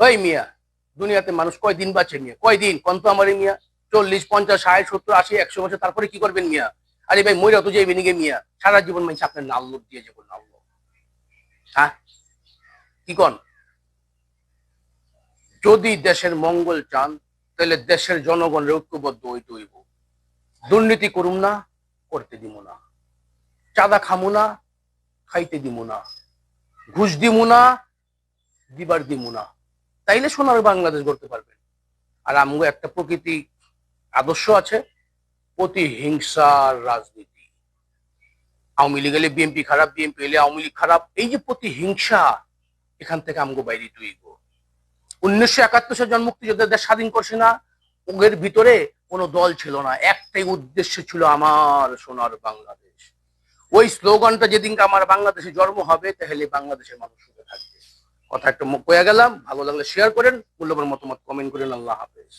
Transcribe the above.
ওই মিয়া, দুনিয়াতে মানুষ কয়দিন বাঁচে মিয়া? কয়দিন? কন্ত আমার মিয়া? চল্লিশ, পঞ্চাশ, ষাট, সত্তর, আশি, একশো বছর, তারপরে কি করবেন মিয়া? আরে ভাই মইরা তো যাইবেন গে মিয়া। সারা জীবন মানুষ আপনার নাল্ল দিয়ে যাব নাল্ল হ্যাঁ কি কন? যদি দেশের মঙ্গল চান, তাহলে দেশের জনগণের ঐক্যবদ্ধ হইতে হইব। দুর্নীতি করুম না, করতে দিব না। চাঁদা খামু না, খাইতে দিব না। ঘুষ দিমু না, দিবার দিমু না। তাইলে সোনার বাংলাদেশ গড়তে পারবেন আর আমগো একটা প্রকৃতি আদর্শ আছে প্রতিহিংসার রাজনীতি। আওয়ামী লীগ এলে বিএনপি খারাপ, বিএনপি এলে আওয়ামী লীগ খারাপ, এই যে প্রতিহিংসা এখান থেকে আমগো বাইরে তুইব উনিশশো একাত্তর সালে জন মুক্তিযোদ্ধাদের স্বাধীন করছে না ওদের ভিতরে কোনো দল ছিল না। একটাই উদ্দেশ্য ছিল আমার সোনার বাংলাদেশ। ওই স্লোগানটা যেদিনকে আমার বাংলাদেশে জন্ম হবে, তাহলে বাংলাদেশের মানুষ কথা একটু কয়ে গেলাম ভালো লাগলে শেয়ার করেন মূল্যবান মতামত কমেন্ট করেন আল্লাহ হাফেজ।